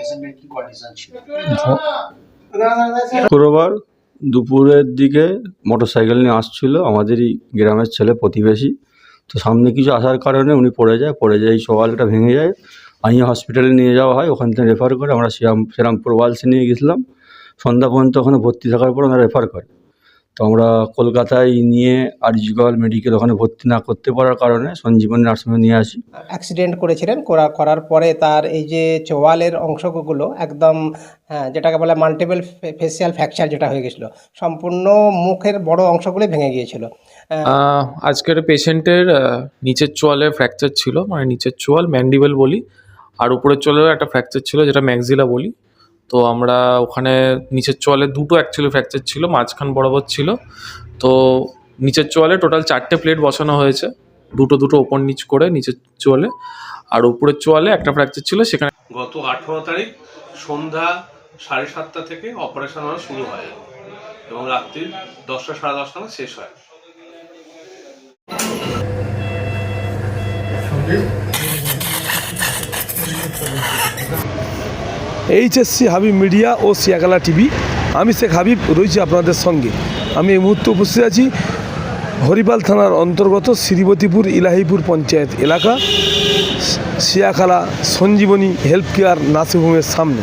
পেশেন্টের কি কন্ডিশন ছিল? শুক্রবার দুপুরের দিকে মোটরসাইকেল নিয়ে আসছিল আমাদেরই গ্রামের ছেলে প্রতিবেশী। তো সামনে কিছু আসার কারণে উনি পড়ে যায় পড়ে যায় এই সওয়ালটা ভেঙে যায়। আমি হসপিটালে নিয়ে যাওয়া হয় ওখান থেকে রেফার করে আমরা শ্রীরাম শ্রীরামপুর ওয়ালসে নিয়ে গেছিলাম। সন্ধ্যা পর্যন্ত ওখানে ভর্তি থাকার পর ওনারা রেফার করে। তো আমরা কলকাতায় নিয়ে আরজিগল মেডিকেল ওখানে ভর্তি না করতে পারার কারণে সঞ্জীবনী নার্সিংহোমে নিয়ে আসি। অ্যাক্সিডেন্ট করেছিলেন করা করার পরে তার এই যে চোয়ালের অংশগুলো একদম হ্যাঁ যেটাকে বলে মাল্টিপল ফেসিয়াল ফ্র্যাকচার যেটা হয়ে গেছিল সম্পূর্ণ মুখের বড় অংশগুলোই ভেঙে গিয়েছিল। আজকের পেশেন্টের নিচের চোয়ালে ফ্র্যাকচার ছিল মানে নিচের চোয়াল ম্যান্ডিবেল বলি আর উপরের চোয়ালেও একটা ফ্র্যাকচার ছিল যেটা ম্যাক্সিলা বলি। তো আমরা ওখানে নিচের চোয়ালে দুটো অ্যাকচুয়ালি ফ্র্যাকচার ছিল, মাঝখান বরাবর ছিল। তো নিচের চোয়ালে টোটাল চারটে প্লেট বসানো হয়েছে, দুটো দুটো ওপর নিচ করে নিচের চোয়ালে আর উপরের চোয়ালে একটা ফ্র্যাকচার ছিল, সেখানে গত আঠেরো তারিখ সন্ধ্যা সাড়ে সাতটা থেকে অপারেশন হওয়া শুরু হয় এবং রাত্রি দশটা সাড়ে দশটা শেষ হয়। এইচএসসি হাবিব মিডিয়া ও সিয়াকালা টিভি। আমি শেখ হাবিব, রয়েছি আপনাদের সঙ্গে। আমি এই মুহূর্তে উপস্থিত আছি হরিপাল থানার অন্তর্গত শ্রীবতীপুর ইলাহিপুর পঞ্চায়েত এলাকা, সিয়াখালা সঞ্জীবনী হেলথ কেয়ার নার্সিংহোমের সামনে।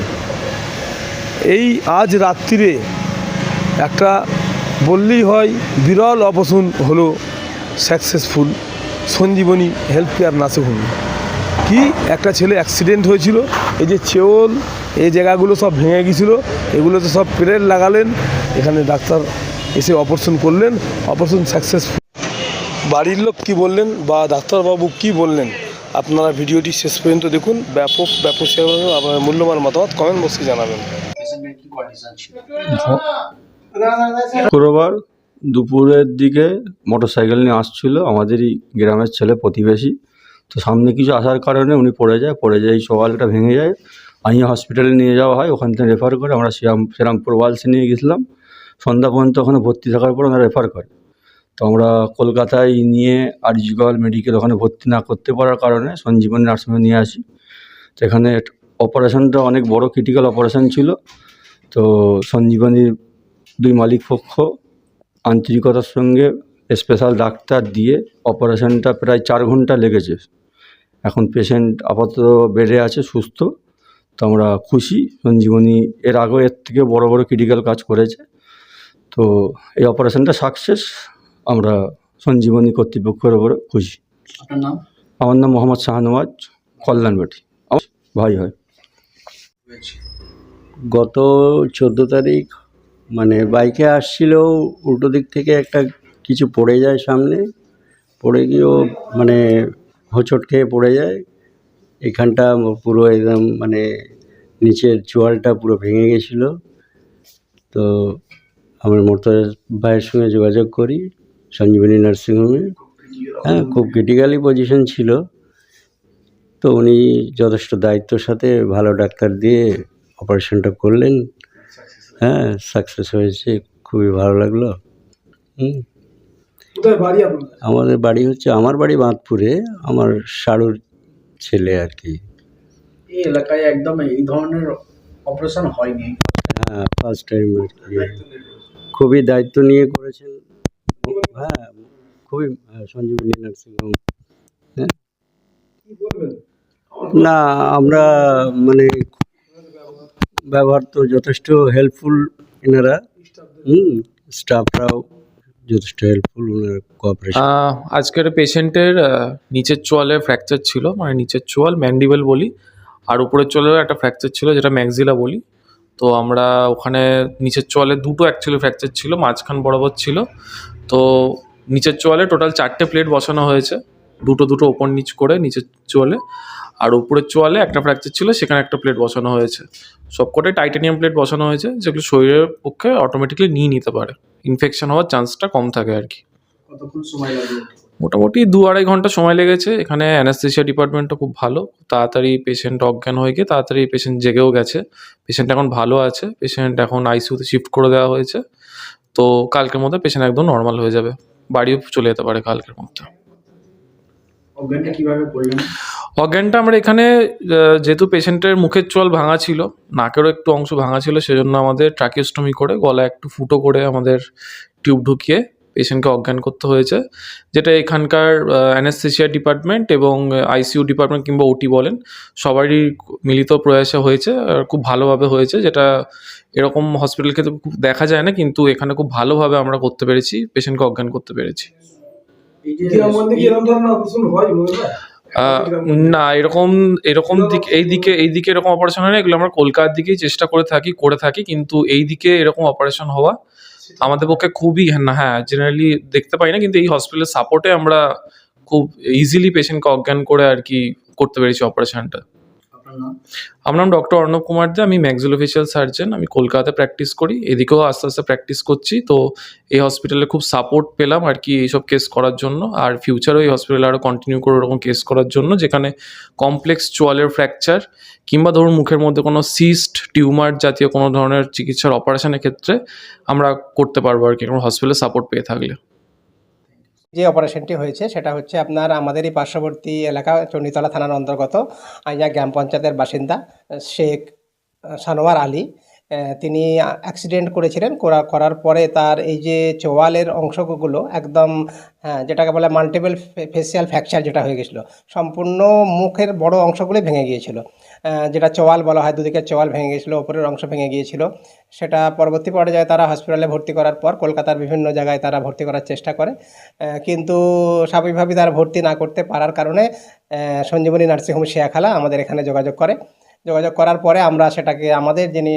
এই আজ রাত্রিরে একটা বললেই হয়, বিরল অপসন হলো সাকসেসফুল সঞ্জীবনী হেলথ কেয়ার নার্সিংহোমে। কি একটা ছেলে অ্যাক্সিডেন্ট হয়েছিল, এই যে চেওল এই জায়গাগুলো সব ভেঙে গিয়েছিল এগুলোতে সব প্লেট লাগালেন। এখানে ডাক্তার এসে অপারেশন করলেন। অপারেশন সাকসেসফুল বাড়ির লোক কী বললেন বা ডাক্তারবাবু কী বললেন? আপনারা ভিডিওটি শেষ পর্যন্ত দেখুন। ব্যাপক ব্যাপক আপনার মূল্যবান মতামত কমেন্ট বক্সে জানাবেন। শুক্রবার দুপুরের দিকে মোটর সাইকেল নিয়ে আসছিল আমাদেরই গ্রামের ছেলে প্রতিবেশী। তো সামনে কিছু আসার কারণে উনি পড়ে যায়। পড়ে যায় সওয়ালটা ভেঙে যায়। আইয়া হসপিটালে নিয়ে যাওয়া হয়, ওখান থেকে রেফার করে আমরা শ্রীরাম, শ্রীরামপুর ওয়ালসে নিয়ে গেছিলাম। সন্ধ্যা পর্যন্ত ওখানে ভর্তি থাকার পর ওনারা রেফার করে। তো আমরা কলকাতায় নিয়ে আরজিগল মেডিকেল ওখানে ভর্তি না করতে পারার কারণে সঞ্জীবনী নার্সিংহোমে নিয়ে আসি। তো এখানে অপারেশনটা অনেক বড় ক্রিটিক্যাল অপারেশন ছিল। তো সঞ্জীবনীর দুই মালিক পক্ষ আন্তরিকতার সঙ্গে স্পেশাল ডাক্তার দিয়ে অপারেশনটা প্রায় চার ঘণ্টা লেগেছে। এখন পেশেন্ট আপাতত বেডে আছে, সুস্থ। তো আমরা খুশি সঞ্জীবনী এর আগেও এর থেকে বড় বড় ক্রিটিক্যাল কাজ করেছে। তো এই অপারেশনটা সাকসেস আমরা সঞ্জীবনী কর্তৃপক্ষের ওপরে খুশি। আপনার নাম? আমার নাম মোহাম্মদ শাহনওয়াজ কল্যাণবাটি। আমার ভাই হয়। গত চোদ্দ তারিখ মানে বাইকে আসছিল উল্টো দিক থেকে একটা কিছু পড়ে যায় সামনে পড়ে গিয়েও মানে হোঁচট খেয়ে পড়ে যায়। এখানটা পুরো একদম মানে নিচের চোয়ালটা পুরো ভেঙে গেছিল। তো আমার মোটর ভাইয়ের সঙ্গে যোগাযোগ করি সঞ্জীবনী নার্সিংহোমে। হ্যাঁ খুব ক্রিটিক্যালি পজিশন ছিল। তো উনি যথেষ্ট দায়িত্বর সাথে ভালো ডাক্তার দিয়ে অপারেশনটা করলেন। হ্যাঁ সাকসেস হয়েছে খুবই ভালো লাগল। হুম। বাড়ি আমাদের বাড়ি হচ্ছে আমার বাড়ি বাঁধপুরে আমার শাড়ুর ছেলে আর কি এই এলাকায় একদম এই ধরনের অপারেশন হয়নি। হ্যাঁ ফার্স্ট টাইম আর কি। খুবই দায়িত্ব নিয়ে করেছেন। হ্যাঁ খুবই হ্যাঁ, সঞ্জীবনী নার্সিংহোম হ্যাঁ। না আমরা মানে ব্যবহার তো যথেষ্ট হেল্পফুল এনারা। হুম স্টাফরাও যথেষ্ট হেল্পফুল আজকের পেশেন্টের নিচের চোয়ালে ফ্র্যাকচার ছিল মানে নিচের চোয়াল ম্যান্ডিবেল বলি, আর উপরের চোয়ালেও একটা ফ্র্যাকচার ছিল, যেটা ম্যাক্সিলা বলি। তো আমরা ওখানে নিচের চোয়ালে দুটো অ্যাকচুয়ালি ফ্র্যাকচার ছিল, মাঝখান বরাবর ছিল। তো নিচের চোয়ালে টোটাল চারটে প্লেট বসানো হয়েছে, দুটো দুটো ওপর নিচ করে নিচের চোয়ালে। আর উপরের চোয়ালে একটা ফ্র্যাকচার ছিল সেখানে একটা প্লেট বসানো হয়েছে। সবকটাই টাইটানিয়াম প্লেট বসানো হয়েছে যেগুলো শরীরের পক্ষে অটোমেটিকলি নিয়ে নিতে পারে। ইনফেকশন হওয়ার চান্সটা কম থাকে আর কি। মোটামুটি দু আড়াই ঘণ্টা সময় লেগেছে। এখানে অ্যানাস্থেশিয়া ডিপার্টমেন্টটা খুব ভালো। তাড়াতাড়ি পেশেন্ট অজ্ঞান হয়ে গিয়ে তাড়াতাড়ি পেশেন্ট জেগেও গেছে। পেশেন্ট এখন ভালো আছে। পেশেন্ট এখন আইসিউতে শিফট করে দেওয়া হয়েছে। তো কালকের মধ্যে পেশেন্ট একদম নর্মাল হয়ে যাবে। বাড়িও চলে যেতে পারে কালকের মধ্যে। অজ্ঞানটা কীভাবে করলেন? অজ্ঞানটা আমরা এখানে যেহেতু পেশেন্টের মুখের চোয়াল ভাঙা ছিল নাকেরও একটু অংশ ভাঙা ছিল সেজন্য আমাদের ট্রাকিওস্টমি করে গলা একটু ফুটো করে আমাদের টিউব ঢুকিয়ে পেশেন্টকে অজ্ঞান করতে হয়েছে যেটা এখানকার অ্যানেস্থেশিয়া ডিপার্টমেন্ট এবং আইসিইউ ডিপার্টমেন্ট কিংবা ওটি বলেন সবারই মিলিত প্রয়াসে হয়েছে আর খুব ভালোভাবে হয়েছে যেটা এরকম হসপিটাল ক্ষেত্রে খুব দেখা যায় না কিন্তু এখানে খুব ভালোভাবে আমরা করতে পেরেছি পেশেন্টকে অজ্ঞান করতে পেরেছি। না এরকম এরকম দিক এই দিকে এই দিকে এরকম অপারেশন হয় না এগুলো আমরা কলকাতার দিকেই চেষ্টা করে থাকি করে থাকি কিন্তু এই দিকে এরকম অপারেশন হওয়া আমাদের পক্ষে খুবই না হ্যাঁ জেনারেলি দেখতে পাই না কিন্তু এই হসপিটালের সাপোর্টে আমরা খুব ইজিলি পেশেন্টকে অজ্ঞান করে আর কি করতে পেরেছি অপারেশনটা আমার নাম ডক্টর অর্ণব কুমার দে, আমি ম্যাক্সিলোফেশিয়াল সার্জন আমি কলকাতাতে প্র্যাকটিস করি। এদিকেও আস্তে আস্তে প্র্যাকটিস করছি। তো এই হসপিটালে খুব সাপোর্ট পেলাম আর কি এইসব কেস করার জন্য। আর ফিউচারেও এই হসপিটালে আরও কন্টিনিউ করে ওরকম কেস করার জন্য, যেখানে কমপ্লেক্স চোয়ালের ফ্র্যাকচার কিংবা ধরুন মুখের মধ্যে কোনো সিস্ট টিউমার জাতীয় কোনো ধরনের চিকিৎসার অপারেশনের ক্ষেত্রে আমরা করতে পারব আর কি। কোনো হসপিটালে সাপোর্ট পেয়ে থাকলে। যে অপারেশনটি হয়েছে, সেটা হচ্ছে আপনার আমাদের এই পার্শ্ববর্তী এলাকা, চণ্ডীতলা থানার অন্তর্গত আইয়া গ্রাম পঞ্চায়েতের বাসিন্দা, শেখ সানোয়ার আলী। তিনি অ্যাক্সিডেন্ট করেছিলেন, করা করার পরে তার এই যে চোয়ালের অংশগুলো একদম যেটাকে বলে মাল্টিপল ফেসিয়াল ফ্র্যাকচার যেটা হয়ে গেছিল, সম্পূর্ণ মুখের বড় অংশগুলোই ভেঙে গিয়েছিল। যেটা চোয়াল বলা হয়, দুদিকে চোয়াল ভেঙে গিয়েছিল, ওপরের অংশ ভেঙে গিয়েছিল। সেটা পরবর্তী পর্যায়ে তারা হসপিটালে ভর্তি করার পর কলকাতার বিভিন্ন জায়গায় তারা ভর্তি করার চেষ্টা করে। কিন্তু স্বাভাবিকভাবে তারা ভর্তি না করতে পারার কারণে সঞ্জীবনী নার্সিংহোম শেয়াখালা আমাদের এখানে যোগাযোগ করে। যোগাযোগ করার পরে আমরা সেটাকে আমাদের যিনি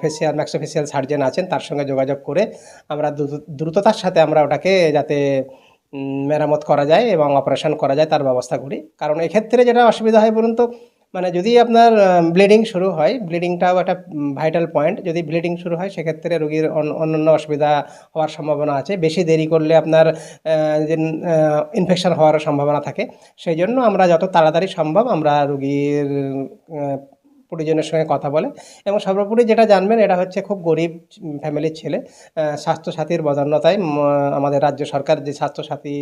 ফেসিয়াল ম্যাক্সোফেসিয়াল সার্জেন আছেন, তার সঙ্গে যোগাযোগ করে আমরা দ্রুত- দ্রুততার সাথে আমরা ওটাকে যাতে মেরামত করা যায় এবং অপারেশন করা যায় তার ব্যবস্থা করি। কারণ এক্ষেত্রে যেটা অসুবিধা হয় বলুন তো মানে যদি আপনার ব্লিডিং শুরু হয় ব্লিডিংটাও একটা ভাইটাল পয়েন্ট যদি ব্লিডিং শুরু হয়, সেক্ষেত্রে রোগীর অন্য- অন্যান্য অসুবিধা হওয়ার সম্ভাবনা আছে। বেশি দেরি করলে আপনার যে ইনফেকশন হওয়ার সম্ভাবনা থাকে। সেই জন্য আমরা যত তাড়াতাড়ি সম্ভব আমরা রুগীর পরিজনের সঙ্গে কথা বলে এবং সর্বোপরি যেটা জানবেন এটা হচ্ছে খুব গরিব ফ্যামিলির ছেলে স্বাস্থ্যসাথীর বদান্যতায় আমাদের রাজ্য সরকার যে স্বাস্থ্যসাথী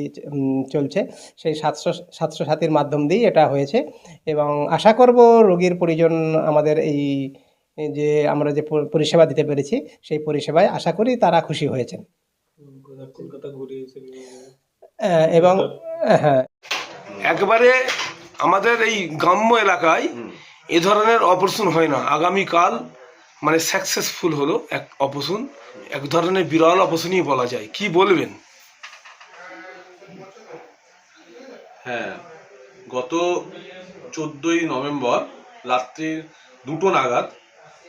চলছে সেই স্বাস্থ্য স্বাস্থ্যসাথীর মাধ্যম দিয়েই এটা হয়েছে এবং আশা করব রোগীর পরিজন আমাদের এই যে আমরা যে পরিষেবা দিতে পেরেছি সেই পরিষেবায় আশা করি তারা খুশি হয়েছেন। এবং হ্যাঁ। একবারে আমাদের এই গ্রাম্য এলাকায় এ ধরনের অপারেশন হয় না। আগামীকাল মানে সাকসেসফুল হলো এক অপারেশন এক ধরনের বিরল অপারেশনই বলা যায়। কি বলবেন? হ্যাঁ গত চোদ্দোই নভেম্বর রাত্রি দুটো নাগাদ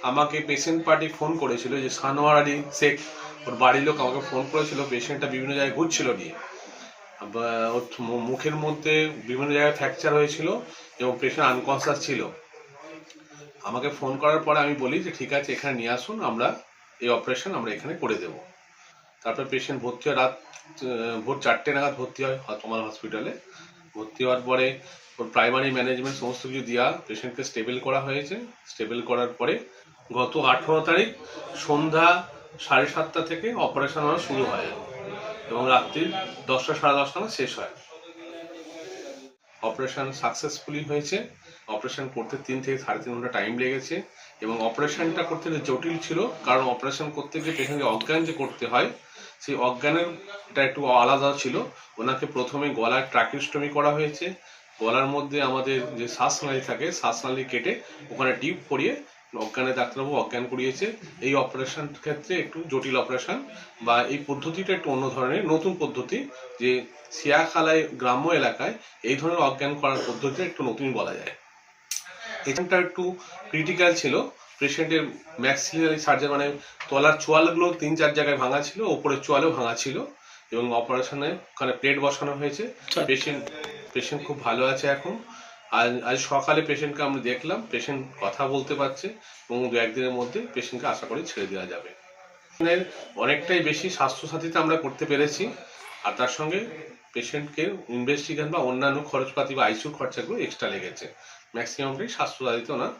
আমাকে পেশেন্ট পার্টি ফোন করেছিল যে, সানোয়ার আলী শেখ, ওর বাড়ির লোক আমাকে ফোন করেছিল পেশেন্টটা বিভিন্ন জায়গায় ঘুরছিল নিয়ে। ওর মুখের মধ্যে বিভিন্ন জায়গায় ফ্র্যাকচার হয়েছিল এবং পেশেন্ট আনকনসিয়াস ছিল। আমাকে ফোন করার পরে আমি বলি যে, ঠিক আছে, এখানে নিয়ে আসুন, আমরা এই অপারেশন আমরা এখানে করে দেব। তারপর পেশেন্ট ভর্তি হয়, রাত ভোর চারটে নাগাদ ভর্তি হয় তোমার হসপিটালে ভর্তি হওয়ার পরে ওর প্রাইমারি ম্যানেজমেন্ট সমস্ত কিছু দেওয়া পেশেন্টকে স্টেবল করা হয়েছে। স্টেবল করার পরে গত আঠেরো তারিখ সন্ধ্যা সাড়ে সাতটা থেকে অপারেশন হওয়া শুরু হয় এবং রাত্রি দশটা সাড়ে দশটা শেষ হয়। অপারেশন সাকসেসফুলি হয়েছে। অপারেশন করতে তিন থেকে সাড়ে তিন ঘণ্টা টাইম লেগেছে এবং অপারেশনটা করতে যে জটিল ছিল, কারণ অপারেশন করতে গিয়ে পেশেন্টকে অজ্ঞান যে করতে হয়, সেই অজ্ঞানের এটা একটু আলাদা ছিল। ওনাকে প্রথমে গলার ট্রাকিস্টমি করা হয়েছে। গলার মধ্যে আমাদের যে শ্বাসনালী থাকে, শ্বাসনালী কেটে ওখানে টিউব পরিয়ে অজ্ঞানে ডাক্তারবাবু অজ্ঞান করিয়েছে। এই অপারেশন ক্ষেত্রে একটু জটিল অপারেশন বা এই পদ্ধতিটা একটু অন্য ধরনের, নতুন পদ্ধতি যে শিয়াখালায় গ্রাম্য এলাকায় এই ধরনের অজ্ঞান করার পদ্ধতিটা একটু নতুনই বলা যায়। এখানটা একটু ক্রিটিক্যাল ছিল। পেশেন্টের ম্যাক্সিলারি সার্জার মানে তলার চোয়ালগুলো তিন চার জায়গায় ভাঙা ছিল ওপরের চোয়ালেও ভাঙা ছিল এবং অপারেশনে ওখানে প্লেট বসানো হয়েছে। পেশেন্ট পেশেন্ট খুব ভালো আছে এখন। আজ আজ সকালে পেশেন্টকে আমরা দেখলাম পেশেন্ট কথা বলতে পারছে এবং দু একদিনের মধ্যে পেশেন্টকে আশা করি ছেড়ে দেওয়া যাবে। অনেকটাই বেশি স্বাস্থ্যসাথীতে আমরা করতে পেরেছি। আর তার সঙ্গে পেশেন্টকে ইনভেস্টিগেশন বা অন্যান্য খরচপাতি বা আইসিউ খরচাগুলো এক্সট্রা লেগেছে। ম্যাক্সিমামটাই দিত ওনার